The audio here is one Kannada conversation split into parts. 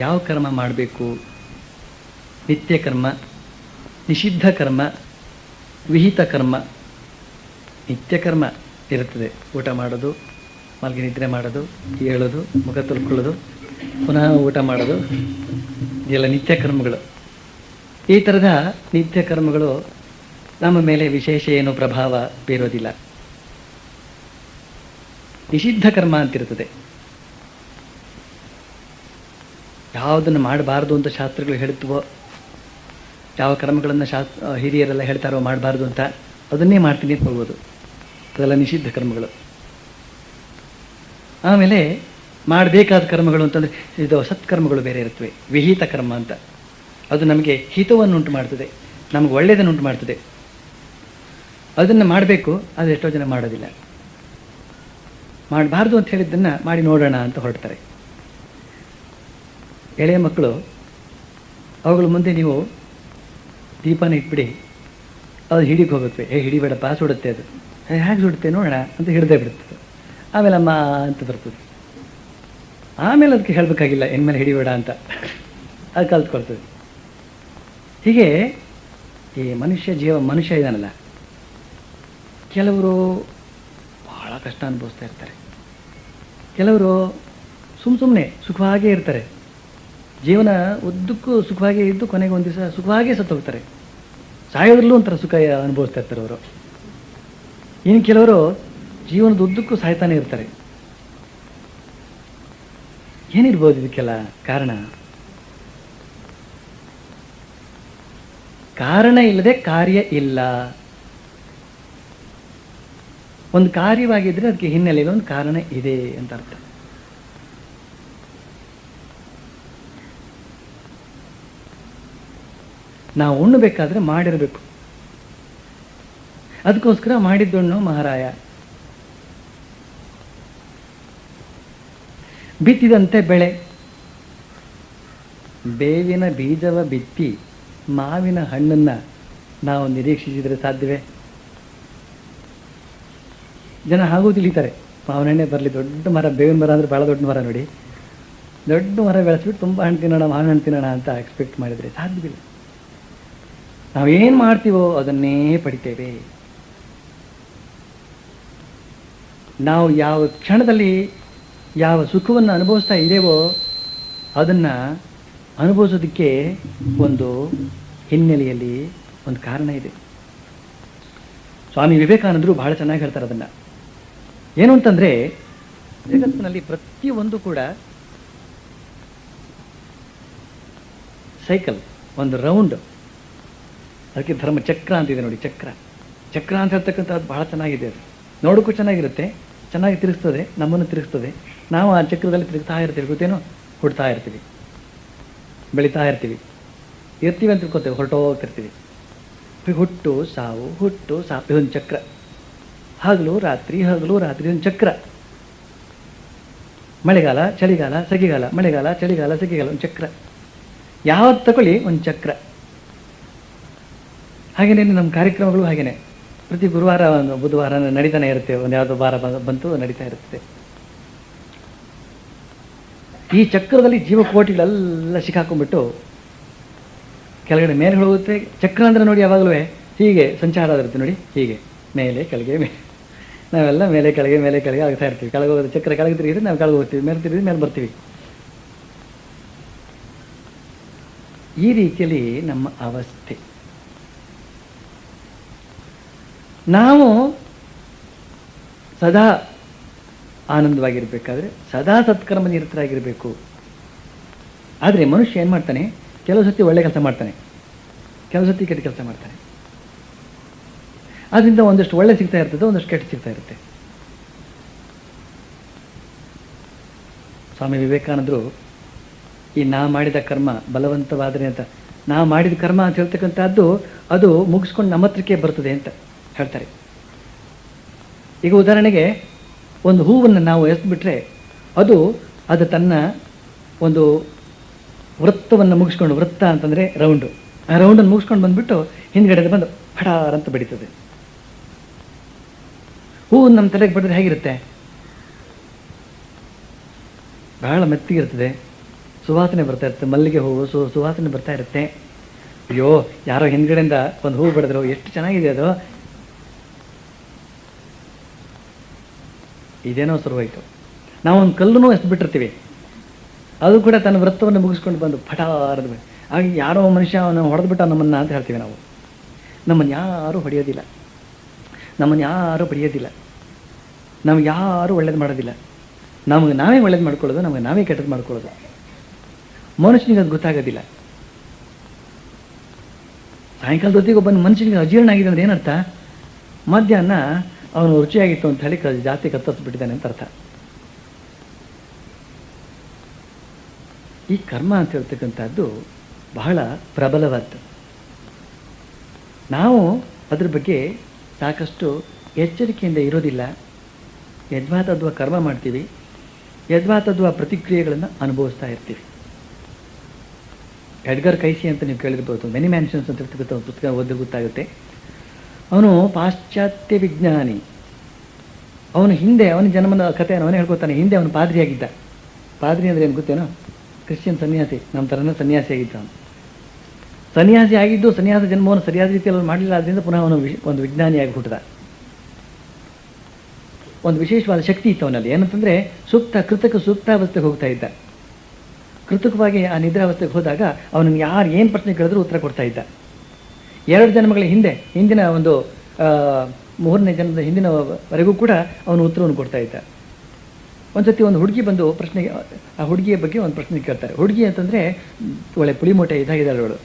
ಯಾವ ಕರ್ಮ ಮಾಡಬೇಕು? ನಿತ್ಯ ಕರ್ಮ, ನಿಷಿದ್ಧ ಕರ್ಮ, ವಿಹಿತ ಕರ್ಮ, ನಿತ್ಯ ಕರ್ಮ ಇರುತ್ತದೆ. ಊಟ ಮಾಡೋದು, ಮಲಗಿ ನಿದ್ರೆ ಮಾಡೋದು, ಏಳೋದು, ಮುಖ ತೊಳ್ಕೊಳ್ಳೋದು, ಪುನಃ ಊಟ ಮಾಡೋದು, ಇದೆಲ್ಲ ನಿತ್ಯ ಕರ್ಮಗಳು. ಈ ಥರದ ನಿತ್ಯ ಕರ್ಮಗಳು ನಮ್ಮ ಮೇಲೆ ವಿಶೇಷ ಏನು ಪ್ರಭಾವ ಬೀರೋದಿಲ್ಲ. ನಿಷಿದ್ಧ ಕರ್ಮ ಅಂತಿರ್ತದೆ ಯಾವುದನ್ನು ಮಾಡಬಾರ್ದು ಅಂತ ಶಾಸ್ತ್ರಗಳು ಹೇಳ್ತವೋ ಯಾವ ಕರ್ಮಗಳನ್ನು ಶಾಸ್ ಹಿರಿಯರೆಲ್ಲ ಹೇಳ್ತಾರೋ ಮಾಡಬಾರ್ದು ಅಂತ ಅದನ್ನೇ ಮಾಡ್ತೀನಿ ಅಂತ ಹೋಗ್ಬೋದು ಅದೆಲ್ಲ ನಿಷಿದ್ಧ ಕರ್ಮಗಳು. ಆಮೇಲೆ ಮಾಡಬೇಕಾದ ಕರ್ಮಗಳು ಅಂತಂದರೆ, ಇದು ಸತ್ಕರ್ಮಗಳು ಬೇರೆ ಇರುತ್ತವೆ. ವಿಹಿತ ಕರ್ಮ ಅಂತ. ಅದು ನಮಗೆ ಹಿತವನ್ನು ಉಂಟು ಮಾಡ್ತದೆ. ನಮಗೆ ಒಳ್ಳೆಯದನ್ನು ಉಂಟು ಮಾಡ್ತದೆ. ಅದನ್ನು ಮಾಡಬೇಕು ಅದು ಎಷ್ಟೋ ಜನ ಮಾಡೋದಿಲ್ಲ. ಮಾಡಬಾರ್ದು ಅಂತ ಹೇಳಿದ್ದನ್ನು ಮಾಡಿ ನೋಡೋಣ ಅಂತ ಹೊರಡ್ತಾರೆ. ಎಳೆಯ ಮಕ್ಕಳು, ಅವುಗಳ ಮುಂದೆ ನೀವು ದೀಪನ ಇಟ್ಬಿಡಿ. ಅದು ಹಿಡಿಗೆ ಹೋಗುತ್ತೆ. ಏ ಹಿಡಿಬೇಡಪ್ಪ ಸುಡುತ್ತೆ ಅದು. ಹೇಗೆ ಸುಡುತ್ತೆ ನೋಡೋಣ ಅಂತ ಹಿಡ್ದೇ ಬಿಡುತ್ತೆ. ಆಮೇಲೆ ಅಮ್ಮ ಅಂತ ಬರ್ತದೆ. ಆಮೇಲೆ ಅದಕ್ಕೆ ಹೇಳಬೇಕಾಗಿಲ್ಲ, ಇನ್ಮೇಲೆ ಹಿಡಿಬೇಡ ಅಂತ. ಅದು ಕಲ್ತ್ಕೊಳ್ತದೆ. ಹೀಗೆ ಈ ಮನುಷ್ಯ ಜೀವ, ಮನುಷ್ಯ ಇದಾನಲ್ಲ ಕೆಲವರು ಭಾಳ ಕಷ್ಟ ಅನುಭವಿಸ್ತಾ ಇರ್ತಾರೆ. ಕೆಲವರು ಸುಮ್ಮ ಸುಮ್ಮನೆ ಸುಖವಾಗೇ ಇರ್ತಾರೆ. ಜೀವನ ಉದ್ದಕ್ಕೂ ಸುಖವಾಗಿ ಇದ್ದು ಕೊನೆಗೆ ಒಂದು ದಿವಸ ಸುಖವಾಗಿ ಸತ್ತು ಹೋಗ್ತಾರೆ ಸಾಯೋದ್ರಲ್ಲೂ ಒಂಥರ ಸುಖ ಅನುಭವಿಸ್ತಾ ಇರ್ತಾರೆ ಅವರು. ಇನ್ನು ಕೆಲವರು ಜೀವನದ ಉದ್ದಕ್ಕೂ ಸಾಯ್ತಾನೆ ಇರ್ತಾರೆ. ಏನಿರ್ಬೋದು ಇದಕ್ಕೆಲ್ಲ ಕಾರಣ? ಕಾರಣ ಇಲ್ಲದೆ ಕಾರ್ಯ ಇಲ್ಲ. ಒಂದು ಕಾರ್ಯವಾಗಿದ್ದರೆ ಅದಕ್ಕೆ ಹಿನ್ನೆಲೆಯಲ್ಲಿ ಒಂದು ಕಾರಣ ಇದೆ ಅಂತ ಅರ್ಥ. ನಾವು ಉಣ್ಣಬೇಕಾದ್ರೆ ಮಾಡಿರಬೇಕು. ಅದಕ್ಕೋಸ್ಕರ ಮಾಡಿದ್ದುಣ್ಣು ಮಹಾರಾಯ, ಬಿತ್ತಿದಂತೆ ಬೆಳೆ. ಬೇವಿನ ಬೀಜವ ಬಿತ್ತಿ ಮಾವಿನ ಹಣ್ಣನ್ನು ನಾವು ನಿರೀಕ್ಷಿಸಿದರೆ ಸಾಧ್ಯವೇ? ಜನ ಹಾಗೂ ತಿಳಿತಾರೆ ಮಾವಿನ ಹಣ್ಣೆ ಬರಲಿ, ದೊಡ್ಡ ಮರ, ಬೇವಿನ ಮರ ಅಂದರೆ ಭಾಳ ದೊಡ್ಡ ಮರ ನೋಡಿ. ದೊಡ್ಡ ಮರ ಬೆಳೆಸ್ಬಿಟ್ಟು ತುಂಬ ಹಣ್ಣು ತಿನ್ನೋಣ, ಮಾವಿನ ಹಣ್ಣು ತಿನ್ನೋಣ ಅಂತ ಎಕ್ಸ್ಪೆಕ್ಟ್ ಮಾಡಿದರೆ ಸಾಧ್ಯವಿಲ್ಲ. ನಾವೇನು ಮಾಡ್ತೀವೋ ಅದನ್ನೇ ಪಡಿತೇವೆ. ನಾವು ಯಾವ ಕ್ಷಣದಲ್ಲಿ ಯಾವ ಸುಖವನ್ನು ಅನುಭವಿಸ್ತಾ ಇದ್ದೇವೋ ಅದನ್ನು ಅನುಭವಿಸೋದಕ್ಕೆ ಒಂದು ಹಿನ್ನೆಲೆಯಲ್ಲಿ ಒಂದು ಕಾರಣ ಇದೆ. ಸ್ವಾಮಿ ವಿವೇಕಾನಂದರು ಬಹಳ ಚೆನ್ನಾಗಿ ಹೇಳ್ತಾರೆ ಅದನ್ನು. ಏನು ಅಂತಂದರೆ, ಜಗತ್ತಿನಲ್ಲಿ ಪ್ರತಿಯೊಂದು ಕೂಡ ಸೈಕಲ್, ಒಂದು ರೌಂಡ್ ಅದಕ್ಕೆ ಧರ್ಮ ಚಕ್ರ ಅಂತಿದೆ ನೋಡಿ, ಚಕ್ರ. ಚಕ್ರ ಅಂತ ಹೇಳ್ತಕ್ಕಂಥದ್ದು ಬಹಳ ಚೆನ್ನಾಗಿದೆ ಅದು. ನೋಡೋಕ್ಕೂ ಚೆನ್ನಾಗಿರುತ್ತೆ, ಚೆನ್ನಾಗಿ ತಿರುಗಿಸ್ತದೆ, ನಮ್ಮನ್ನು ತಿರುಗಿಸ್ತದೆ. ನಾವು ಆ ಚಕ್ರದಲ್ಲಿ ತಿರುಗ್ತಾ ಇರ್ತೀವಿ, ಗೊತ್ತೇನೋ? ಹುಡ್ತಾ ಇರ್ತೀವಿ, ಬೆಳೀತಾ ಇರ್ತೀವಿ. ಇರ್ತೀವಿ ಅಂತ ತಿಳ್ಕೊತೇವೆ ಹೊರಟೋಗ್ತಿರ್ತೀವಿ ಹುಟ್ಟು, ಸಾವು ಹುಟ್ಟು, ಸಾವು, ಇದೊಂದು ಚಕ್ರ. ಹಗಲು, ರಾತ್ರಿ ಹಗಲು, ರಾತ್ರಿ ಒಂದು ಚಕ್ರ. ಮಳೆಗಾಲ, ಚಳಿಗಾಲ, ಸೆಗೆಗಾಲ, ಮಳೆಗಾಲ, ಚಳಿಗಾಲ, ಸೆಗೆಗಾಲ, ಒಂದು ಚಕ್ರ. ಯಾವತ್ತು ತಗೊಳ್ಳಿ, ಒಂದು ಚಕ್ರ. ಹಾಗೆಯೇ ನಮ್ಮ ಕಾರ್ಯಕ್ರಮಗಳು ಹಾಗೆಯೇ ಪ್ರತಿ ಗುರುವಾರ ಒಂದು ಬುಧವಾರ ನಡೀತಾನೆ ಇರುತ್ತೆ. ಒಂದು ಯಾವುದೋ ವಾರ ಬಂತು ನಡೀತಾ ಇರುತ್ತೆ. ಈ ಚಕ್ರದಲ್ಲಿ ಜೀವಕೋಟಿಗಳೆಲ್ಲ ಸಿಕ್ಕಾಕೊಂಡ್ಬಿಟ್ಟು ಕೆಳಗಡೆ ಮೇಲೆ ಹೋಗುತ್ತೆ. ಚಕ್ರ ಅಂದರೆ ನೋಡಿ ಯಾವಾಗಲೂ ಹೀಗೆ ಸಂಚಾರ ಇರುತ್ತೆ ನೋಡಿ. ಹೀಗೆ ಮೇಲೆ, ಕೆಳಗೆ ಮೇಲೆ ನಾವೆಲ್ಲ ಮೇಲೆ, ಕೆಳಗೆ ಮೇಲೆ, ಕೆಳಗೆ ಆಗ್ತಾ ಇರ್ತೀವಿ. ಕೆಳಗೆ ಹೋಗೋದು ಚಕ್ರ ಕೆಳಗೆ ತಿರುಗಿದ್ರೆ ನಾವು ಕೆಳಗೆ ಹೋಗ್ತೀವಿ. ಮೇಲೆ ತಿರುಗಿದ್ರೆ ಮೇಲೆ ಬರ್ತೀವಿ. ಈ ರೀತಿಯಲ್ಲಿ ನಮ್ಮ ಅವಸ್ಥೆ. ನಾವು ಸದಾ ಆನಂದವಾಗಿರಬೇಕಾದ್ರೆ ಸದಾ ಸತ್ಕರ್ಮ ನಿರತರಾಗಿರಬೇಕು. ಆದರೆ ಮನುಷ್ಯ ಏನು ಮಾಡ್ತಾನೆ? ಕೆಲವು ಸತಿ ಒಳ್ಳೆ ಕೆಲಸ ಮಾಡ್ತಾನೆ. ಕೆಲವು ಸತಿ ಕೆಟ್ಟ ಕೆಲಸ ಮಾಡ್ತಾನೆ. ಅದರಿಂದ ಒಂದಷ್ಟು ಒಳ್ಳೆ ಸಿಗ್ತಾ ಇರ್ತದೆ, ಒಂದಷ್ಟು ಕೆಟ್ಟ ಸಿಗ್ತಾ ಇರುತ್ತೆ. ಸ್ವಾಮಿ ವಿವೇಕಾನಂದರು, ಈ ನಾ ಮಾಡಿದ ಕರ್ಮ ಬಲವಂತವಾದರೆ ಅಂತ, ನಾ ಮಾಡಿದ ಕರ್ಮ ಅಂತ ಹೇಳ್ತಕ್ಕಂಥದ್ದು ಅದು ಮುಗಿಸ್ಕೊಂಡು ನಮ್ಮ ಹತ್ರಕ್ಕೆ ಬರ್ತದೆ ಅಂತ. ಹೇಳ್ತಾರೆ. ಈಗ ಉದಾಹರಣೆಗೆ ಒಂದು ಹೂವನ್ನು ನಾವು ಎಸ್ಬಿಟ್ರೆ ಅದು ಅದು ತನ್ನ ಒಂದು ವೃತ್ತವನ್ನು ಮುಗಿಸ್ಕೊಂಡು, ವೃತ್ತ ಅಂತಂದರೆ ರೌಂಡು. ಆ ರೌಂಡನ್ನು ಮುಗಿಸ್ಕೊಂಡು ಬಂದುಬಿಟ್ಟು ಹಿಂದ್ಗಡೆ ಬಂದು ಫಡಾರ್ ಅಂತ ಬಡಿತದೆ ಹೂವು ನಮ್ಮ ತಲೆಗೆ ಬಡಿದ್ರೆ ಹೇಗಿರುತ್ತೆ? ಬಹಳ ಮೆತ್ತಿಗಿರ್ತದೆ ಸುವಾಸನೆ ಬರ್ತಾ ಇರುತ್ತೆ. ಮಲ್ಲಿಗೆ ಹೂವು ಸು, ಸುವಾಸನೆ ಬರ್ತಾ ಇರುತ್ತೆ. ಅಯ್ಯೋ, ಯಾರೋ ಹಿಂದ್ಗಡೆಯಿಂದ ಒಂದು ಹೂವು ಬೆಳೆದ್ರು ಎಷ್ಟು ಚೆನ್ನಾಗಿದೆ ಅದು. ಇದೇನೋ ಶುರುವಾಯಿತು. ನಾವು ಒಂದು ಕಲ್ಲನ್ನು ಎಸ್ದು ಬಿಟ್ಟಿರ್ತೀವಿ ಅದು ಕೂಡ ತನ್ನ ವೃತ್ತವನ್ನು ಮುಗಿಸ್ಕೊಂಡು ಬಂದು ಪಟಾರದ ಆಗ ಯಾರೋ ಮನುಷ್ಯ ಅವನು ಹೊಡೆದ್ಬಿಟ್ಟ ನಮ್ಮನ್ನ ಅಂತ ಹೇಳ್ತೀವಿ ನಾವು. ನಮ್ಮನ್ನು ಯಾರೂ ಹೊಡೆಯೋದಿಲ್ಲ. ನಮ್ಮನ್ನು ಯಾರೂ ಬಡಿಯೋದಿಲ್ಲ ನಮ್ಗೆ ಯಾರೂ ಒಳ್ಳೇದು ಮಾಡೋದಿಲ್ಲ. ನಮಗೆ ನಾವೇ ಒಳ್ಳೇದು ಮಾಡ್ಕೊಳ್ಳೋದು, ನಮಗೆ ನಾವೇ ಕೆಟ್ಟದ್ದು ಮಾಡ್ಕೊಳ್ಳೋದು. ಮನುಷ್ಯನಿಗೆ ಅದು ಗೊತ್ತಾಗೋದಿಲ್ಲ. ಸಾಯಂಕಾಲದ ಹೊತ್ತಿಗೆ ಒಬ್ಬ ಮನುಷ್ಯನಿಗೆ ಅಜೀರ್ಣ ಆಗಿದೆ ಅಂದ್ರೆ ಏನರ್ಥ? ಮಧ್ಯಾಹ್ನ ಅವನು ರುಚಿಯಾಗಿತ್ತು ಅಂತ ಹೇಳಿ ಜಾಸ್ತಿ ಕತ್ತರಿಸ್ಬಿಟ್ಟಿದ್ದಾನೆ ಅಂತ ಅರ್ಥ. ಈ ಕರ್ಮ ಅಂತ ಹೇಳ್ತಕ್ಕಂಥದ್ದು ಬಹಳ ಪ್ರಬಲವಾದ್ದು. ನಾವು ಅದ್ರ ಬಗ್ಗೆ ಸಾಕಷ್ಟು ಎಚ್ಚರಿಕೆಯಿಂದ ಇರೋದಿಲ್ಲ. ಯಜ್ವಾತದ್ವ ಕರ್ಮ ಮಾಡ್ತೀವಿ. ಯಜ್ವಾತದ್ವ ಪ್ರತಿಕ್ರಿಯೆಗಳನ್ನು ಅನುಭವಿಸ್ತಾ ಇರ್ತೀವಿ. ಎಡ್ಗರ್ ಕೈಸಿ ಅಂತ ನೀವು ಕೇಳಿರ್ಬೋದು. ಮೆನಿ ಮ್ಯಾನ್ಷನ್ಸ್ ಅಂತ ಹೇಳ್ತಕ್ಕಂಥ ಒಂದು ಪುಸ್ತಕ ಓದಿ ಗೊತ್ತಾಗುತ್ತೆ. ಅವನು ಪಾಶ್ಚಾತ್ಯ ವಿಜ್ಞಾನಿ. ಅವನು ಹಿಂದೆ, ಅವನ ಜನ್ಮದ ಕಥೆಯನ್ನು ಅವನೇ ಹೇಳ್ಕೊತಾನೆ, ಹಿಂದೆ ಅವನು ಪಾದ್ರಿಯಾಗಿದ್ದ. ಪಾದ್ರಿ ಅಂದ್ರೆ ಏನು ಗೊತ್ತೇನೋ? ಕ್ರಿಶ್ಚಿಯನ್ ಸನ್ಯಾಸಿ, ನಮ್ಮ ಥರನೇ ಸನ್ಯಾಸಿ ಆಗಿದ್ದ ಅವನು. ಸನ್ಯಾಸಿ ಆಗಿದ್ದು, ಸನ್ಯಾಸ ಜನ್ಮವನ್ನು ಸರಿಯಾದ ರೀತಿಯಲ್ಲಿ ಮಾಡಲಿಲ್ಲ ಆದ್ದರಿಂದ ಪುನಃ ಅವನು ಒಂದು ವಿಜ್ಞಾನಿಯಾಗಿ ಹುಟ್ಟಿದ ಒಂದು ವಿಶೇಷವಾದ ಶಕ್ತಿ ಇತ್ತು ಅವನಲ್ಲಿ. ಏನಂತಂದ್ರೆ ಸೂಕ್ತ ಕೃತಕ ಸೂಕ್ತಾವಸ್ಥೆಗೆ ಹೋಗ್ತಾ ಇದ್ದ. ಕೃತಕವಾಗಿ ಆ ನಿದ್ರಾವಸ್ಥೆಗೆ ಹೋದಾಗ ಅವನಿಗೆ ಯಾರು ಏನು ಪ್ರಶ್ನೆ ಕೇಳಿದ್ರು ಉತ್ತರ ಕೊಡ್ತಾ ಇದ್ದ. ಎರಡು ಜನ್ಮಗಳ ಹಿಂದೆ, ಹಿಂದಿನ ಒಂದು ಮೂರನೇ ಜನ್ಮದ ಹಿಂದಿನವರೆಗೂ ಕೂಡ ಅವನು ಉತ್ತರವನ್ನು ಕೊಡ್ತಾ ಇದ್ದ. ಒಂದ್ಸತಿ ಒಂದು ಹುಡುಗಿ ಬಂದು ಪ್ರಶ್ನೆಗೆ, ಆ ಹುಡುಗಿಯ ಬಗ್ಗೆ ಒಂದು ಪ್ರಶ್ನೆ ಕೇಳ್ತಾರೆ. ಹುಡುಗಿ ಅಂತಂದ್ರೆ, ಒಳ್ಳೆ ಪುಳಿಮೂಟೆ ಇದಾಗಿದ್ದಾಳೆ ಅವಳು.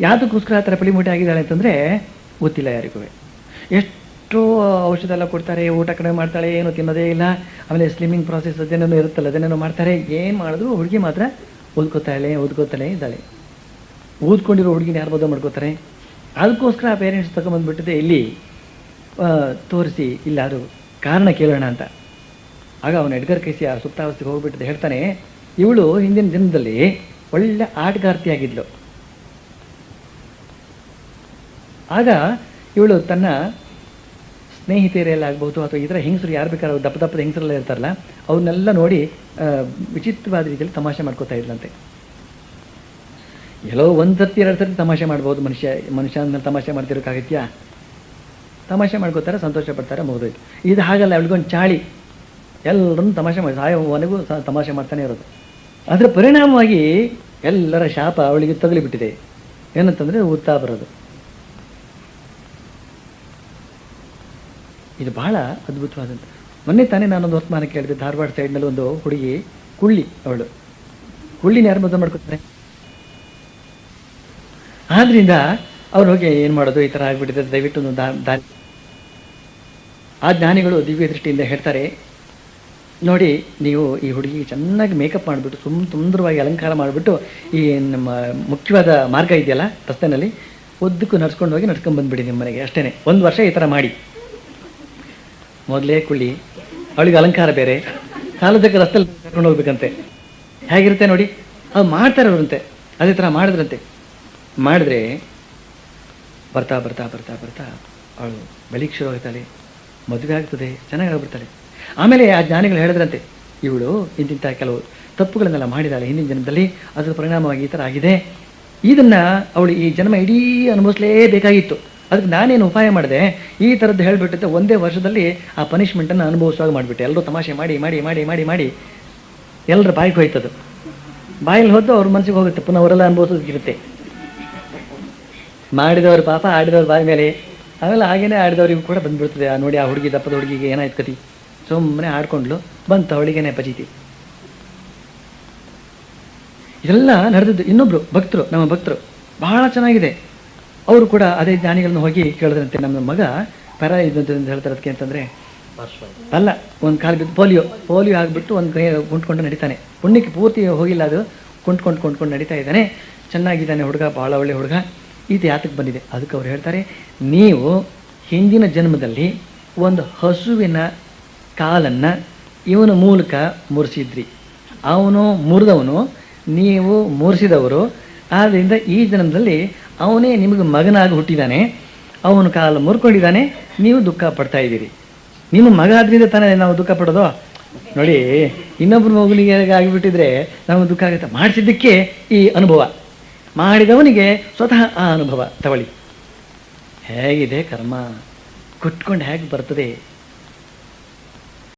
ಯಾವುದಕ್ಕೋಸ್ಕರ ಆ ಥರ ಪುಳಿಮೂಟೆ ಆಗಿದ್ದಾಳೆ ಅಂತಂದ್ರೆ, ಗೊತ್ತಿಲ್ಲ ಯಾರಿಗೂ. ಎಷ್ಟೋ ಔಷಧ ಎಲ್ಲ ಕೊಡ್ತಾರೆ, ಊಟ ಕಡಿಮೆ ಮಾಡ್ತಾಳೆ, ಏನು ತಿನ್ನೋದೇ ಇಲ್ಲ. ಆಮೇಲೆ ಸ್ಲಿಮ್ಮಿಂಗ್ ಪ್ರಾಸೆಸ್ ಅದೇನೇನೋ ಇರುತ್ತಲ್ಲ ಅದನ್ನೇನೋ ಮಾಡ್ತಾರೆ. ಏನು ಮಾಡಿದ್ರು, ಹುಡುಗಿ ಮಾತ್ರ ಓದ್ಕೋತಾಳೆ ಓದ್ಕೋತಾಳೆ ಇದ್ದಾಳೆ. ಓದ್ಕೊಂಡಿರೋ ಹುಡುಗಿನ ಯಾರು ಮದುವೆ ಮಾಡ್ಕೋತಾರೆ? ಅದಕ್ಕೋಸ್ಕರ ಆ ಪೇರೆಂಟ್ಸ್ ತಗೊಂಬಂದ್ಬಿಟ್ಟಿದೆ. ಇಲ್ಲಿ ತೋರಿಸಿ ಇಲ್ಲ ಅದು ಕಾರಣ ಕೇಳೋಣ ಅಂತ. ಆಗ ಅವನು ಎಡ್ಗರ್ ಕೈಸಿ ಆ ಸುಪ್ತಾವಸ್ಥೆಗೆ ಹೋಗ್ಬಿಟ್ಟಿದೆ. ಹೇಳ್ತಾನೆ, ಇವಳು ಹಿಂದಿನ ದಿನದಲ್ಲಿ ಒಳ್ಳೆ ಆಟಗಾರ್ತಿಯಾಗಿದ್ಲು. ಆಗ ಇವಳು ತನ್ನ ಸ್ನೇಹಿತೆಯರೆಲ್ಲ ಆಗ್ಬೋದು ಅಥವಾ ಇತರ ಹೆಂಗಸರು ಯಾರು ಬೇಕಾದ್ರೂ ದಪ್ಪ ದಪ್ಪದ ಹೆಂಗಸರೆಲ್ಲ ಇರ್ತಾರಲ್ಲ ಅವನ್ನೆಲ್ಲ ನೋಡಿ ವಿಚಿತ್ರವಾದ ರೀತಿಯಲ್ಲಿ ತಮಾಷೆ ಮಾಡ್ಕೋತಾ ಇದ್ಲಂತೆ. ಎಲ್ಲೋ ಒಂದು ಸರ್ತಿ, ಎರಡು ಸರ್ತಿ ತಮಾಷೆ ಮಾಡ್ಬೋದು ಮನುಷ್ಯ ಮನುಷ್ಯ ಅಂದ್ಮೇಲೆ ತಮಾಷೆ ಮಾಡ್ತಿರೋಕ್ಕಾಗತ್ಯ? ತಮಾಷೆ ಮಾಡ್ಕೋತಾರೆ ಸಂತೋಷ ಪಡ್ತಾರೆ ಮುಗಿದೋಯ್ತು. ಇದು ಹಾಗಲ್ಲ ಅವಳಿಗೊಂದು ಚಾಳಿ. ಎಲ್ಲರನ್ನು ತಮಾಷೆ ಮಾಡಿ ಸಾಯವನಿಗೂ ತಮಾಷೆ ಮಾಡ್ತಾನೆ ಇರೋದು. ಅದರ ಪರಿಣಾಮವಾಗಿ ಎಲ್ಲರ ಶಾಪ ಅವಳಿಗೆ ತಗಲಿಬಿಟ್ಟಿದೆ. ಏನಂತಂದ್ರೆ ಉತ್ತಾ ಬರೋದು. ಇದು ಬಹಳ ಅದ್ಭುತವಾದಂಥ ಮೊನ್ನೆ ತಾನೇ ನಾನೊಂದು ವರ್ತಮಾನ ಕೇಳಿದೆ, ಧಾರವಾಡ ಸೈಡ್ನಲ್ಲಿ ಒಂದು ಹುಡುಗಿ, ಕುಳ್ಳಿ ಅವಳು. ಕುಳ್ಳಿನ ಯಾರು ಮದುವೆ ಮಾಡ್ಕೊತಾರೆ? ಆದ್ರಿಂದ ಅವ್ರು ಹೋಗಿ ಏನು ಮಾಡೋದು? ಈ ಥರ ಆಗ್ಬಿಟ್ಟಿದೆ. ದಯವಿಟ್ಟು ಒಂದು ದಾರಿ ಆ ಜ್ಞಾನಿಗಳು ದಿವ್ಯ ದೃಷ್ಟಿಯಿಂದ ಹೇಳ್ತಾರೆ, ನೋಡಿ, ನೀವು ಈ ಹುಡುಗಿ ಚೆನ್ನಾಗಿ ಮೇಕಪ್ ಮಾಡಿಬಿಟ್ಟು ತುಂಬ ಸುಂದರವಾಗಿ ಅಲಂಕಾರ ಮಾಡಿಬಿಟ್ಟು, ಈ ನಮ್ಮ ಮುಖ್ಯವಾದ ಮಾರ್ಗ ಇದೆಯಲ್ಲ, ರಸ್ತೆನಲ್ಲಿ ಉದ್ದಕ್ಕೂ ನಡ್ಸ್ಕೊಂಡು ಹೋಗಿ ನಡ್ಸ್ಕೊಂಡು ಬಂದ್ಬಿಡಿ ನಿಮ್ಮ ಮನೆಗೆ ಅಷ್ಟೇ ಒಂದು ವರ್ಷ ಈ ಥರ ಮಾಡಿ. ಮೊದಲೇ ಕುಳ್ಳಿ, ಅವಳಿಗೆ ಅಲಂಕಾರ ಬೇರೆ ಕಾಲದಕ್ಕೆ ರಸ್ತೆಯಲ್ಲಿ ಕರ್ಕೊಂಡು ಹೋಗ್ಬೇಕಂತೆ. ಹೇಗಿರುತ್ತೆ ನೋಡಿ ಅದು ಮಾಡ್ತಾರೆ ಅವರಂತೆ ಅದೇ ಥರ ಮಾಡಿದ್ರಂತೆ. ಮಾಡಿದ್ರೆ ಬರ್ತಾ ಬರ್ತಾ ಬರ್ತಾ ಬರ್ತಾ ಅವಳು ಬೆಳಿಗ್ಗೆ ಶುರು ಆಗ್ತಾಳೆ ಮದುವೆ ಆಗ್ತದೆ, ಚೆನ್ನಾಗಿ ಆಗ್ಬಿಡ್ತಾಳೆ. ಆಮೇಲೆ ಆ ಜ್ಞಾನಿಗಳು ಹೇಳಿದ್ರಂತೆ, ಇವಳು ಇಂತಿಂಥ ಕೆಲವು ತಪ್ಪುಗಳನ್ನೆಲ್ಲ ಮಾಡಿದಾಳೆ ಹಿಂದಿನ ಜನ್ಮದಲ್ಲಿ, ಅದರ ಪರಿಣಾಮವಾಗಿ ಈ ಥರ ಆಗಿದೆ. ಇದನ್ನ ಅವಳು ಈ ಜನ್ಮ ಇಡೀ ಅನುಭವಿಸಲೇಬೇಕಾಗಿತ್ತು. ಅದಕ್ಕೆ ನಾನೇನು ಉಪಾಯ ಮಾಡಿದೆ? ಈ ಥರದ್ದು ಹೇಳಿಬಿಟ್ಟಿದ್ದೆ, ಒಂದೇ ವರ್ಷದಲ್ಲಿ ಆ ಪನಿಷ್ಮೆಂಟನ್ನು ಅನುಭವಿಸುವಾಗ ಮಾಡಿಬಿಟ್ಟೆ. ಎಲ್ಲರೂ ತಮಾಷೆ ಮಾಡಿ ಮಾಡಿ ಮಾಡಿ ಮಾಡಿ ಮಾಡಿ ಎಲ್ಲರ ಬಾಯಿಗೆ ಹೋಯ್ತದು. ಬಾಯಲ್ಲಿ ಹೋದ್ದು ಅವ್ರ ಮನಸ್ಸಿಗೆ ಹೋಗುತ್ತೆ, ಪುನಃ ಅವರೆಲ್ಲ ಅನುಭವಿಸೋದಕ್ಕಿರುತ್ತೆ ಮಾಡಿದವರು ಪಾಪ ಆಡಿದವರು ಬಾಯಿ ಮೇಲೆ. ಆಮೇಲೆ ಹಾಗೇನೆ ಆಡಿದವ್ರಿಗೂ ಕೂಡ ಬಂದ್ಬಿಡ್ತದೆ. ಆ ನೋಡಿ ಆ ಹುಡುಗಿ, ದಪ್ಪದ ಹುಡುಗಿಗೆ ಏನಾಯ್ತು ಕತಿ ಸುಮ್ಮನೆ ಆಡ್ಕೊಂಡ್ಲು. ಬಂತು, ಅವಳಿಗೇನೆ ಪಚೀತಿ ಇದೆಲ್ಲ ನಡೆದದ್ದು ಇನ್ನೊಬ್ರು, ಭಕ್ತರು, ನಮ್ಮ ಭಕ್ತರು. ಬಹಳ ಚೆನ್ನಾಗಿದೆ. ಅವರು ಕೂಡ ಅದೇ ಜ್ಞಾನಿಗಳನ್ನ ಹೋಗಿ ಕೇಳಿದ್ರಂತೆ. ನಮ್ಮ ಮಗ ಪರ ಇದ್ದಂತೆ ಹೇಳ್ತಾರೆ ಅದಕ್ಕೆ ಅಂತಂದ್ರೆ, ಅಲ್ಲ, ಒಂದು ಕಾಲು ಬಿದ್ದು ಪೋಲಿಯೋ ಪೋಲಿಯೋ ಆಗಿಬಿಟ್ಟು ಒಂದು ಕೈ ಕುಂಟ್ಕೊಂಡು ನಡೀತಾನೆ. ಪುಣ್ಯಕ್ಕೆ ಪೂರ್ತಿ ಹೋಗಿಲ್ಲ ಅದು. ಕುಂಟ್ಕೊಂಡು ಕುಂಟ್ಕೊಂಡು ನಡೀತಾ ಇದ್ದಾನೆ. ಚೆನ್ನಾಗಿದ್ದಾನೆ ಹುಡುಗ ಭಾಳ ಒಳ್ಳೆ ಹುಡುಗ. ಇದು ಯಾತಕ್ಕೆ ಬಂದಿದೆ. ಅದಕ್ಕೆ ಅವ್ರು ಹೇಳ್ತಾರೆ, ನೀವು ಹಿಂದಿನ ಜನ್ಮದಲ್ಲಿ ಒಂದು ಹಸುವಿನ ಕಾಲನ್ನು ಇವನ ಮೂಲಕ ಮುರಿಸಿದ್ರಿ. ಅವನು ಮುರಿದವನು, ನೀವು ಮುರಿಸಿದವರು. ಆದ್ದರಿಂದ ಈ ಜನ್ಮದಲ್ಲಿ ಅವನೇ ನಿಮಗೆ ಮಗನಾಗಿ ಹುಟ್ಟಿದ್ದಾನೆ. ಅವನು ಕಾಲು ಮುರ್ಕೊಂಡಿದ್ದಾನೆ, ನೀವು ದುಃಖ ಪಡ್ತಾ ಇದ್ದೀರಿ. ನಿಮ್ಮ ಮಗ ಆದ್ರಿಂದ ತಾನೇ ನಾವು ದುಃಖ ಪಡೋದು? ನೋಡಿ ಇನ್ನೊಬ್ಬರ ಮಗುನಿಗೆ ಆಗಿಬಿಟ್ಟಿದ್ರೆ ನಮಗೆ ದುಃಖ ಆಗುತ್ತೆ. ಮಾಡಿಸಿದ್ದಕ್ಕೆ ಈ ಅನುಭವ. ಮಾಡಿದವನಿಗೆ ಸ್ವತಃ ಆ ಅನುಭವ ತವಳಿ ಹೇಗಿದೆ ಕರ್ಮ? ಕುಟ್ಕೊಂಡು ಹೇಗೆ ಬರ್ತದೆ?